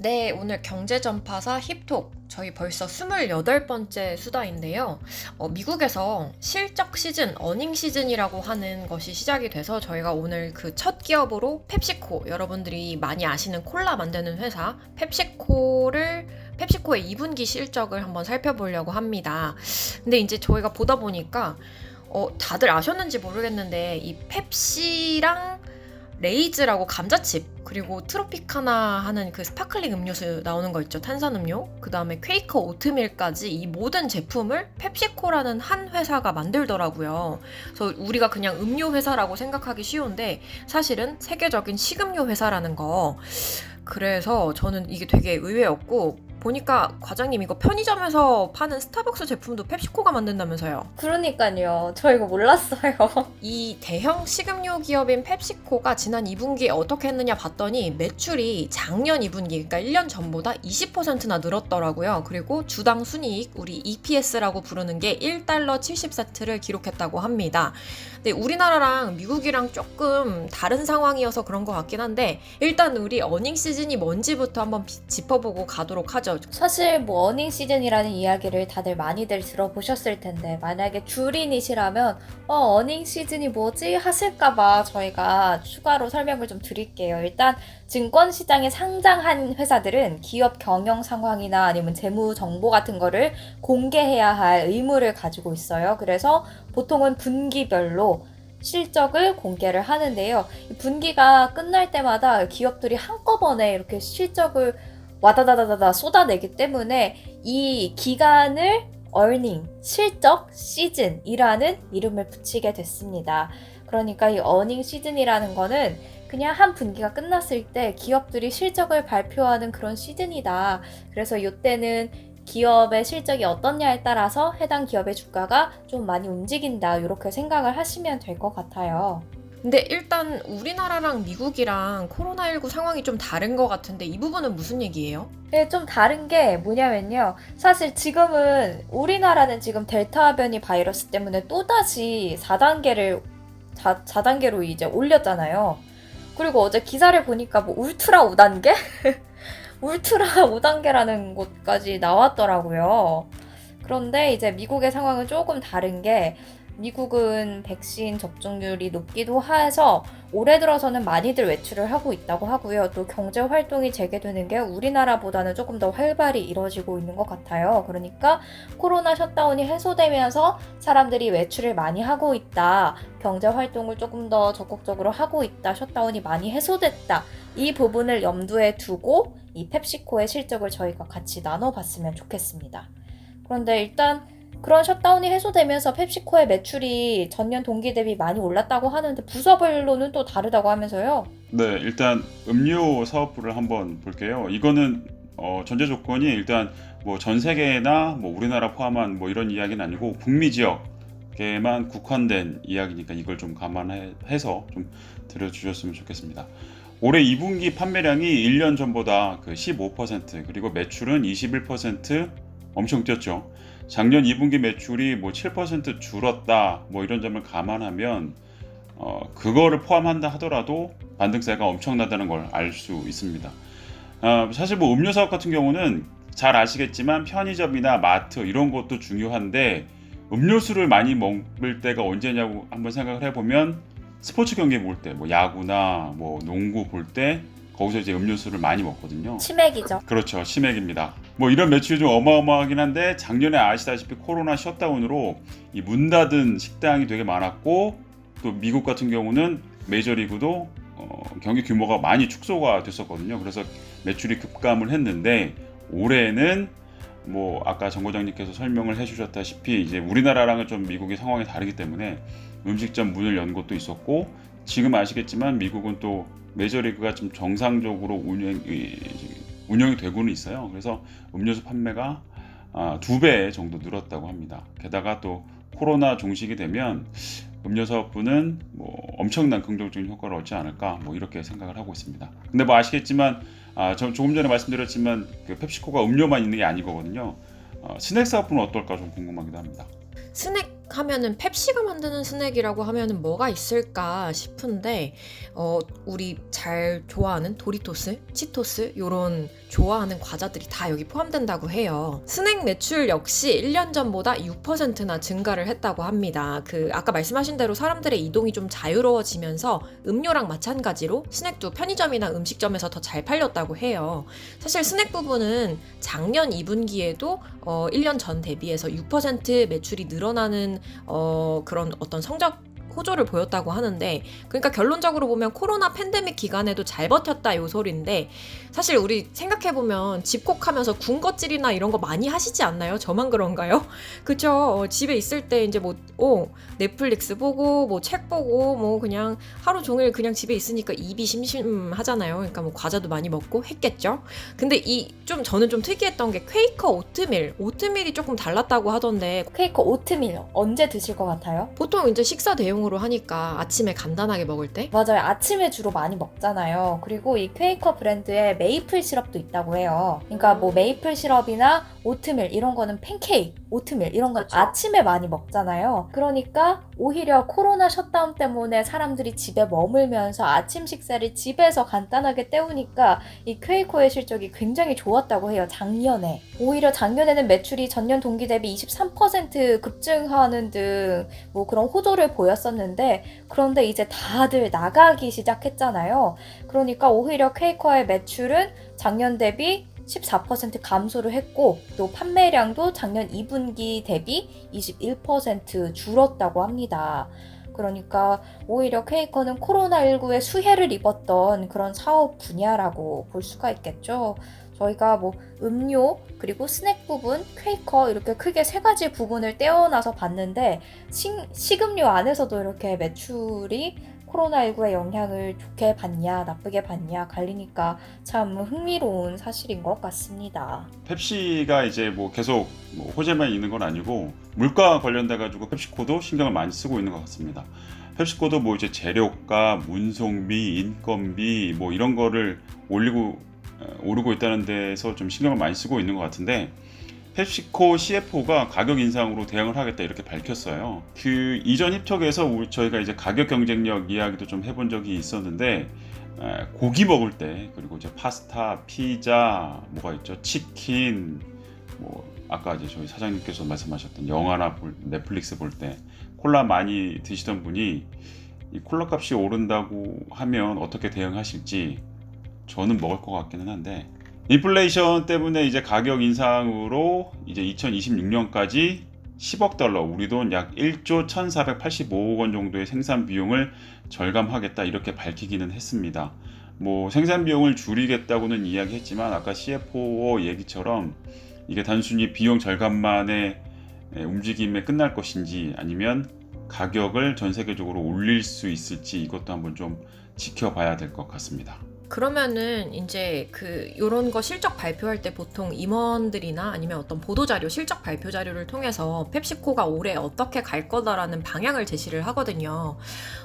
네, 오늘 경제전파사 힙톡. 저희 벌써 28번째 수다인데요. 어, 미국에서 실적 시즌, 어닝 시즌이라고 하는 것이 시작이 돼서 저희가 오늘 그 첫 기업으로 펩시코, 여러분들이 많이 아시는 콜라 만드는 회사, 펩시코를, 펩시코의 2분기 실적을 한번 살펴보려고 합니다. 근데 이제 저희가 보다 보니까, 어, 다들 아셨는지 모르겠는데, 이 펩시랑 레이즈라고 감자칩 그리고 트로피카나 하는 그 스파클링 음료수 나오는 거 있죠 탄산음료? 그 다음에 퀘이커 오트밀까지 이 모든 제품을 펩시코라는 한 회사가 만들더라고요. 그래서 우리가 그냥 음료 회사라고 생각하기 쉬운데 사실은 세계적인 식음료 회사라는 거. 그래서 저는 이게 되게 의외였고 보니까 과장님 이거 편의점에서 파는 스타벅스 제품도 펩시코가 만든다면서요 그러니까요. 저 이거 몰랐어요. 이 대형 식음료 기업인 펩시코가 지난 2분기에 어떻게 했느냐 봤더니 매출이 작년 2분기, 그러니까 1년 전보다 20%나 늘었더라고요. 그리고 주당 순이익, 우리 EPS라고 부르는 게 1달러 70세트를 기록했다고 합니다. 근데 우리나라랑 미국이랑 조금 다른 상황이어서 그런 것 같긴 한데 일단 우리 어닝 시즌이 뭔지부터 한번 비- 짚어보고 가도록 하죠. 사실 뭐 어닝 시즌이라는 이야기를 다들 많이들 들어보셨을 텐데 만약에 줄이닛이라면 어 어닝 시즌이 뭐지 하실까봐 저희가 추가로 설명을 좀 드릴게요. 일단 증권 시장에 상장한 회사들은 기업 경영 상황이나 아니면 재무 정보 같은 거를 공개해야 할 의무를 가지고 있어요. 그래서 보통은 분기별로 실적을 공개를 하는데요. 이 분기가 끝날 때마다 기업들이 한꺼번에 이렇게 실적을 와다다다다다 쏟아내기 때문에 이 기간을 earning, 실적 시즌이라는 이름을 붙이게 됐습니다. 그러니까 이 earning 시즌이라는 거는 그냥 한 분기가 끝났을 때 기업들이 실적을 발표하는 그런 시즌이다. 그래서 이때는 기업의 실적이 어떻냐에 따라서 해당 기업의 주가가 좀 많이 움직인다. 이렇게 생각을 하시면 될 것 같아요. 근데 일단 우리나라랑 미국이랑 코로나19 상황이 좀 다른 것 같은데 이 부분은 무슨 얘기예요? 네, 좀 다른 게 뭐냐면요. 사실 지금은 우리나라는 지금 델타 변이 바이러스 때문에 또다시 4단계를 4, 4단계로 이제 올렸잖아요. 그리고 어제 기사를 보니까 뭐 울트라 5단계? 울트라 5단계라는 곳까지 나왔더라고요. 그런데 이제 미국의 상황은 조금 다른 게 미국은 백신 접종률이 높기도 해서 올해 들어서는 많이들 외출을 하고 있다고 하고요. 또 경제 활동이 재개되는 게 우리나라보다는 조금 더 활발히 이루어지고 있는 것 같아요. 그러니까 코로나 셧다운이 해소되면서 사람들이 외출을 많이 하고 있다. 경제 활동을 조금 더 적극적으로 하고 있다. 셧다운이 많이 해소됐다. 이 부분을 염두에 두고 이 펩시코의 실적을 저희가 같이 나눠봤으면 좋겠습니다. 그런데 일단 그런 셧다운이 해소되면서 펩시코의 매출이 전년 동기 대비 많이 올랐다고 하는데 부서별로는 또 다르다고 하면서요. 네, 일단 음료 사업부를 한번 볼게요. 이거는 어, 전제 조건이 일단 뭐 전 세계나 뭐 우리나라 포함한 뭐 이런 이야기는 아니고 북미 지역에만 국한된 이야기니까 이걸 좀 감안해서 좀 들어주셨으면 좋겠습니다. 올해 2분기 판매량이 1년 전보다 그 15% 그리고 매출은 21% 엄청 뛰었죠. 작년 2분기 매출이 뭐 7% 줄었다 뭐 이런 점을 감안하면 어, 그거를 포함한다 하더라도 반등세가 엄청나다는 걸 알 수 있습니다. 어, 사실 뭐 음료 사업 같은 경우는 잘 아시겠지만 편의점이나 마트 이런 것도 중요한데 음료수를 많이 먹을 때가 언제냐고 한번 생각을 해보면 스포츠 경기 볼 때, 뭐 야구나 뭐 농구 볼 때 거기서 이제 음료수를 많이 먹거든요. 치맥이죠. 그렇죠. 치맥입니다. 뭐 이런 매출이 좀 어마어마하긴 한데 작년에 아시다시피 코로나 셧다운으로 이 문 닫은 식당이 되게 많았고 또 미국 같은 경우는 메이저리그도 어, 경기 규모가 많이 축소가 됐었거든요. 그래서 매출이 급감을 했는데 올해는 뭐 아까 정 과장님께서 설명을 해주셨다시피 이제 우리나라랑은 좀 미국의 상황이 다르기 때문에 음식점 문을 연 곳도 있었고 지금 아시겠지만 미국은 또 메이저리그가 좀 정상적으로 운영, 운영이 되고는 있어요. 그래서 음료수 판매가 아, 두배 정도 늘었다고 합니다. 게다가 또 코로나 종식이 되면 음료 사업부는 뭐 엄청난 긍정적인 효과를 얻지 않을까 뭐 이렇게 생각을 하고 있습니다. 근데 뭐 아시겠지만 아, 저 조금 전에 말씀드렸지만 그 펩시코가 음료만 있는 게 아니거든요. 어, 스낵 사업부는 어떨까 좀 궁금하기도 합니다. 스낵 하면은 펩시가 만드는 스낵이라고 하면은 뭐가 있을까 싶은데 어 우리 잘 좋아하는 도리토스, 치토스 요런 좋아하는 과자들이 다 여기 포함된다고 해요. 스낵 매출 역시 1년 전보다 6%나 증가를 했다고 합니다. 그 아까 말씀하신 대로 사람들의 이동이 좀 자유로워지면서 음료랑 마찬가지로 스낵도 편의점이나 음식점에서 더 잘 팔렸다고 해요. 사실 스낵 부분은 작년 2분기에도 어, 1년 전 대비해서 6% 매출이 늘어나는 어, 그런 어떤 성적 호조를 보였다고 하는데 그러니까 결론적으로 보면 코로나 팬데믹 기간에도 잘 버텼다 요 소리인데 사실 우리 생각해 보면 집콕하면서 군것질이나 이런 거 많이 하시지 않나요? 저만 그런가요? 그쵸? 어, 집에 있을 때 이제 뭐 어, 넷플릭스 보고 뭐 책 보고 뭐 그냥 하루 종일 그냥 집에 있으니까 입이 심심하잖아요. 그러니까 뭐 과자도 많이 먹고 했겠죠. 근데 이 좀 저는 좀 특이했던 게 퀘이커 오트밀 오트밀이 조금 달랐다고 하던데 케이크 오트밀 언제 드실 것 같아요? 보통 이제 식사 대용으로 하니까 아침에 간단하게 먹을 때 맞아요. 아침에 주로 많이 먹잖아요. 그리고 이 퀘이커 브랜드에 메이플 시럽도 있다고 해요. 그러니까 뭐 메이플 시럽이나 오트밀 이런 거는 팬케이크, 오트밀 이런 건 아침에 많이 먹잖아요. 그러니까 오히려 코로나 셧다운 때문에 사람들이 집에 머물면서 아침 식사를 집에서 간단하게 때우니까 이 퀘이커의 실적이 굉장히 좋았다고 해요. 작년에. 오히려 작년에는 매출이 전년 동기 대비 23% 급증하는 등 뭐 그런 호조를 보였었는데 그런데 이제 다들 나가기 시작했잖아요. 그러니까 오히려 퀘이커의 매출은 작년 대비 14% 감소를 했고 또 판매량도 작년 2분기 대비 21% 줄었다고 합니다. 그러니까 오히려 퀘이커는 코로나19에 수혜를 입었던 그런 사업 분야라고 볼 수가 있겠죠. 저희가 뭐 음료 그리고 스낵 부분, 퀘이커 이렇게 크게 세 가지 부분을 떼어놔서 봤는데 식, 식음료 안에서도 이렇게 매출이 코로나19의 영향을 좋게 받냐 나쁘게 받냐 갈리니까 참 흥미로운 사실인 것 같습니다. 펩시가 이제 뭐 계속 뭐 호재만 있는 건 아니고 물가 관련돼 가지고 펩시코도 신경을 많이 쓰고 있는 것 같습니다. 펩시코도 뭐 이제 재료가, 운송비, 인건비 뭐 이런 거를 올리고 어, 오르고 있다는 데서 좀 신경을 많이 쓰고 있는 것 같은데 펩시코 CFO가 가격 인상으로 대응을 하겠다 이렇게 밝혔어요. 그 이전 우리- 저희가 이제 가격 경쟁력 이야기도 좀 해본 적이 있었는데 에, 고기 먹을 때 그리고 이제 파스타, 피자, 뭐가 있죠? 치킨, 뭐 아까 이제 저희 사장님께서 말씀하셨던 영화나 볼- 넷플릭스 볼 때 콜라 많이 드시던 분이 이 콜라 값이 오른다고 하면 어떻게 대응하실지 저는 먹을 것 같기는 한데 인플레이션 때문에 이제 가격 인상으로 이제 2026년까지 10억 달러, 우리 돈 약 1조 1,485억 원 정도의 생산 비용을 절감하겠다 이렇게 밝히기는 했습니다. 뭐 생산 비용을 줄이겠다고는 이야기했지만 아까 CFO 얘기처럼 이게 단순히 비용 절감만의 에, 움직임에 끝날 것인지 아니면 가격을 전 세계적으로 올릴 수 있을지 이것도 한번 좀 지켜봐야 될 것 같습니다. 그러면은 이제 그 요런 거 실적 발표할 때 보통 임원들이나 아니면 어떤 보도 자료, 실적 발표 자료를 통해서 펩시코가 올해 어떻게 갈 거다라는 방향을 제시를 하거든요.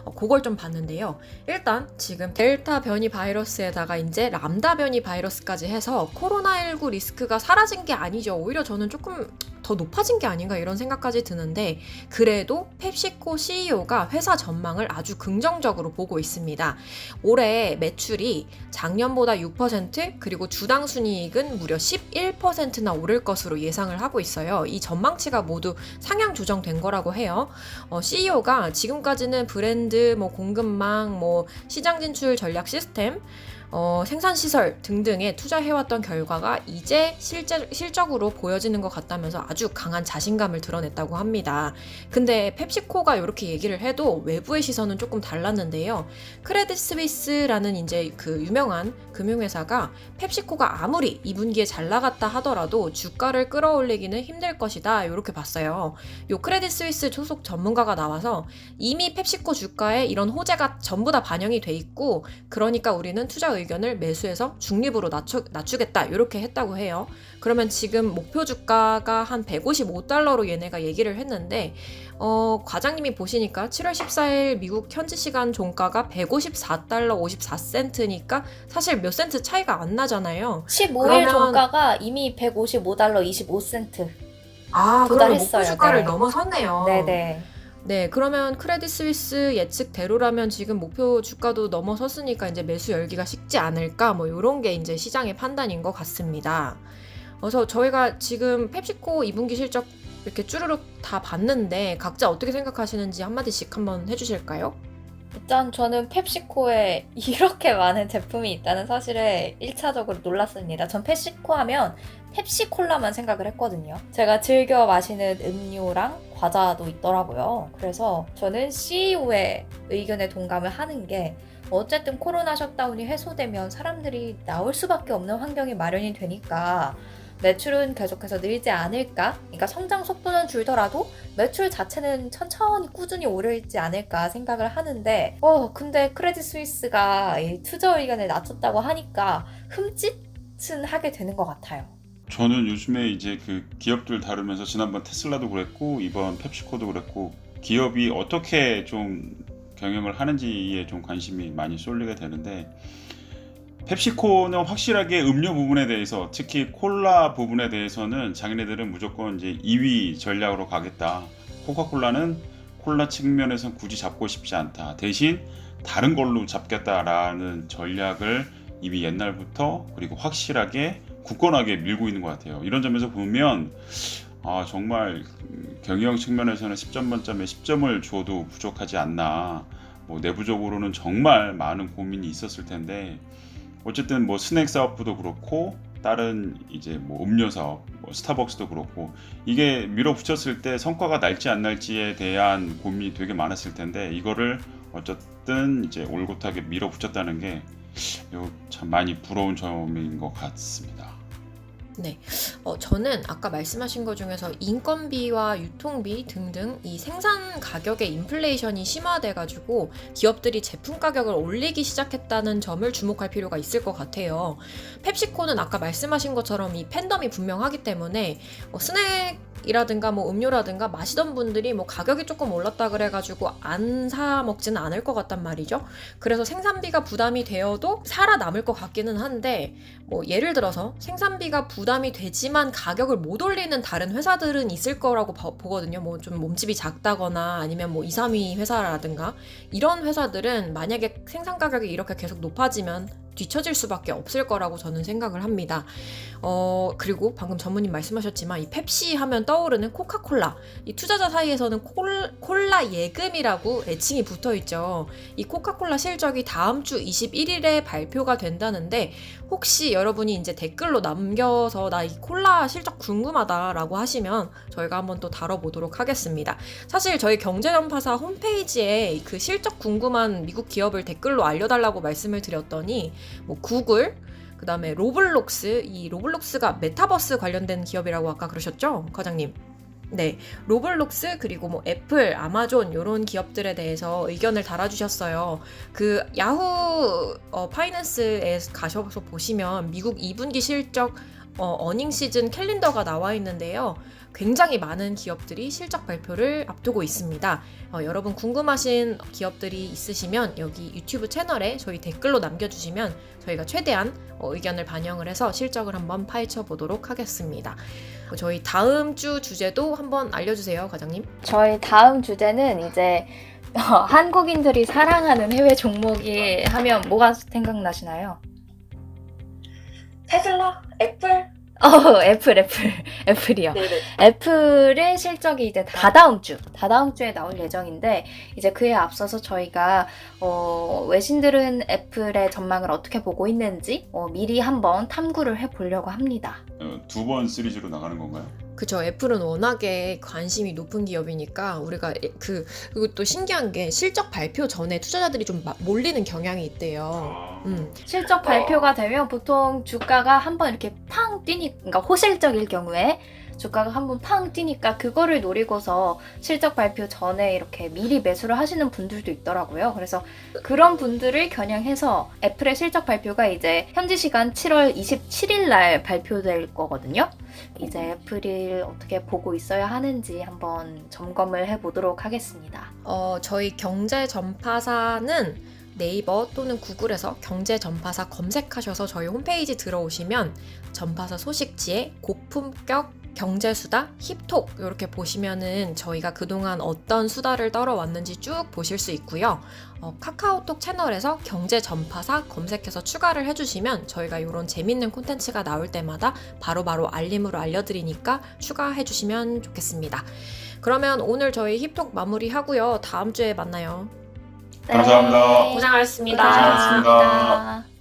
어, 그걸 좀 봤는데요. 일단 지금 델타 변이 바이러스에다가 이제 람다 변이 바이러스까지 해서 코로나19 리스크가 사라진 게 아니죠. 오히려 저는 조금 더 높아진 게 아닌가 이런 생각까지 드는데 그래도 펩시코 CEO가 회사 전망을 아주 긍정적으로 보고 있습니다. 올해 매출이 작년보다 6% 그리고 주당 순이익은 무려 11%나 오를 것으로 예상을 하고 있어요. 이 전망치가 모두 상향 조정된 거라고 해요. 어, CEO가 지금까지는 브랜드, 뭐 공급망, 뭐 시장 진출 전략 시스템 어, 생산시설 등등에 투자해왔던 결과가 이제 실제, 실적으로 보여지는 것 같다면서 아주 강한 자신감을 드러냈다고 합니다. 근데 펩시코가 이렇게 얘기를 해도 외부의 시선은 조금 달랐는데요. 크레딧 스위스라는 이제 그 유명한 금융회사가 펩시코가 아무리 2분기에 잘 나갔다 하더라도 주가를 끌어올리기는 힘들 것이다. 이렇게 봤어요. 요 크레딧 스위스 소속 전문가가 나와서 이미 펩시코 주가에 이런 호재가 전부 다 반영이 돼 있고 그러니까 우리는 투자 의 견을 매수해서 중립으로 낮추, 낮추겠다 이렇게 했다고 해요. 그러면 지금 목표 주가가 한 155달러로 얘네가 얘기를 했는데 어, 과장님이 보시니까 7월 14일 미국 현지 시간 종가가 154달러 54센트니까 사실 몇 센트 차이가 안 나잖아요. 15일 그러면- 종가가 이미 155달러 25센트. 아, 도달했어요. 그러면 목표 주가를 네. 넘어섰네요. 네네. 네, 그러면 크레딧 스위스 예측대로라면 지금 목표 주가도 넘어섰으니까 이제 매수 열기가 식지 않을까 뭐 이런 게 이제 시장의 판단인 것 같습니다. 그래서 저희가 지금 펩시코 2분기 실적 이렇게 쭈르륵 다 봤는데 각자 어떻게 생각하시는지 한마디씩 한번 해주실까요? 일단 저는 펩시코에 이렇게 많은 제품이 있다는 사실에 1차적으로 놀랐습니다. 전 펩시코 하면 펩시콜라만 생각을 했거든요. 제가 즐겨 마시는 음료랑 과자도 있더라고요. 그래서 저는 CEO의 의견에 동감을 하는 게 어쨌든 코로나 셧다운이 해소되면 사람들이 나올 수밖에 없는 환경이 마련이 되니까 매출은 계속해서 늘지 않을까? 그러니까 성장 속도는 줄더라도 매출 자체는 천천히 꾸준히 오르지 않을까 생각을 하는데, 어, 근데 크레딧 스위스가 이 투자 의견을 낮췄다고 하니까 흠칫은 하게 되는 것 같아요. 저는 요즘에 이제 그 기업들 다루면서 지난번 테슬라도 그랬고 이번 펩시코도 그랬고 기업이 어떻게 좀 경영을 하는지에 좀 관심이 많이 쏠리게 되는데 펩시코는 확실하게 음료 부분에 대해서 특히 콜라 부분에 대해서는 자기네들은 무조건 이제 2위 전략으로 가겠다. 코카콜라는 콜라 측면에선 굳이 잡고 싶지 않다. 대신 다른 걸로 잡겠다라는 전략을 이미 옛날부터 그리고 확실하게 굳건하게 밀고 있는 것 같아요. 이런 점에서 보면 아 정말 음, 경영 측면에서는 10점 만점에 10점을 줘도 부족하지 않나. 뭐 내부적으로는 정말 많은 고민이 있었을 텐데 어쨌든 뭐 스낵 사업부도 그렇고 다른 이제 뭐 음료 사업, 뭐 스타벅스도 그렇고 이게 밀어붙였을 때 성과가 날지 안 날지에 대한 고민이 되게 많았을 텐데 이거를 어쨌든 이제 올곧하게 밀어붙였다는 게 참 많이 부러운 점인 것 같습니다. 네. 어, 저는 아까 말씀하신 것 중에서 인건비와 유통비 등등 이 생산 가격의 인플레이션이 심화돼가지고 기업들이 제품 가격을 올리기 시작했다는 점을 주목할 필요가 있을 것 같아요. 펩시코는 아까 말씀하신 것처럼 이 팬덤이 분명하기 때문에 어, 스낵 이라든가 뭐 음료라든가 마시던 분들이 뭐 가격이 조금 올랐다 그래가지고 안 사 먹지는 않을 것 같단 말이죠. 그래서 생산비가 부담이 되어도 살아남을 것 같기는 한데 뭐 예를 들어서 생산비가 부담이 되지만 가격을 못 올리는 다른 회사들은 있을 거라고 봐- 보거든요. 뭐 좀 몸집이 작다거나 아니면 뭐 2, 3위 회사라든가 이런 회사들은 만약에 생산 가격이 이렇게 계속 높아지면 뒤처질 수밖에 없을 거라고 저는 생각을 합니다. 어, 그리고 방금 전무님 말씀하셨지만 이 펩시 하면 떠오르는 코카콜라. 이 투자자 사이에서는 콜, 콜라 예금이라고 애칭이 붙어 있죠. 이 코카콜라 실적이 다음 주 21일에 발표가 된다는데 혹시 여러분이 이제 댓글로 남겨서 나 이 콜라 실적 궁금하다라고 하시면 저희가 한번 또 다뤄보도록 하겠습니다. 사실 저희 경제전파사 홈페이지에 그 실적 궁금한 미국 기업을 댓글로 알려달라고 말씀을 드렸더니 뭐 구글, 그 다음에 로블록스, 이 로블록스가 메타버스 관련된 기업이라고 아까 그러셨죠? 과장님. 네, 로블록스 그리고 뭐 애플, 아마존 이런 기업들에 대해서 의견을 달아주셨어요. 그 야후 어, 파이낸스에 가셔서 보시면 미국 2분기 실적 어, 어닝 시즌 캘린더가 나와 있는데요. 굉장히 많은 기업들이 실적 발표를 앞두고 있습니다. 어, 여러분 궁금하신 기업들이 있으시면 여기 유튜브 채널에 저희 댓글로 남겨주시면 저희가 최대한 어, 의견을 반영을 해서 실적을 한번 파헤쳐 보도록 하겠습니다. 어, 저희 다음 주 주제도 한번 알려주세요, 과장님. 저희 다음 주제는 이제 어, 한국인들이 사랑하는 해외 종목이 하면 뭐가 생각나시나요? 테슬라? 애플? 어, 애플, 애플, 애플이요. 네네. 애플의 실적이 이제 다다음 주, 다다음 주에 나올 예정인데, 이제 그에 앞서서 저희가, 어, 외신들은 애플의 전망을 어떻게 보고 있는지, 어, 미리 한번 탐구를 해보려고 합니다. 어, 두번 시리즈로 나가는 건가요? 그쵸. 애플은 워낙에 관심이 높은 기업이니까 우리가 에- 그 그리고 또 신기한 게 실적 발표 전에 투자자들이 좀 마- 몰리는 경향이 있대요. 음. 실적 발표가 되면 보통 주가가 한번 이렇게 팡 뛰니, 그러니까 호실적일 경우에 주가가 한번 팡 뛰니까 그거를 노리고서 실적 발표 전에 이렇게 미리 매수를 하시는 분들도 있더라고요. 그래서 그런 분들을 겨냥해서 애플의 실적 발표가 이제 현지 시간 7월 27일 날 발표될 거거든요. 이제 애플을 어떻게 보고 있어야 하는지 한번 점검을 해보도록 하겠습니다. 어, 저희 경제 전파사는 네이버 또는 구글에서 경제 전파사 검색하셔서 저희 홈페이지 들어오시면 전파사 소식지에 고품격 경제수다, 힙톡 이렇게 보시면은 저희가 그동안 어떤 수다를 떨어왔는지 쭉 보실 수 있고요. 어, 카카오톡 채널에서 경제 전파사 검색해서 추가를 해주시면 저희가 이런 재밌는 콘텐츠가 나올 때마다 바로바로 알림으로 알려드리니까 추가해주시면 좋겠습니다. 그러면 오늘 저희 힙톡 마무리하고요. 다음 주에 만나요. 감사합니다. 고생하셨습니다. 고생하셨습니다. 고생하셨습니다.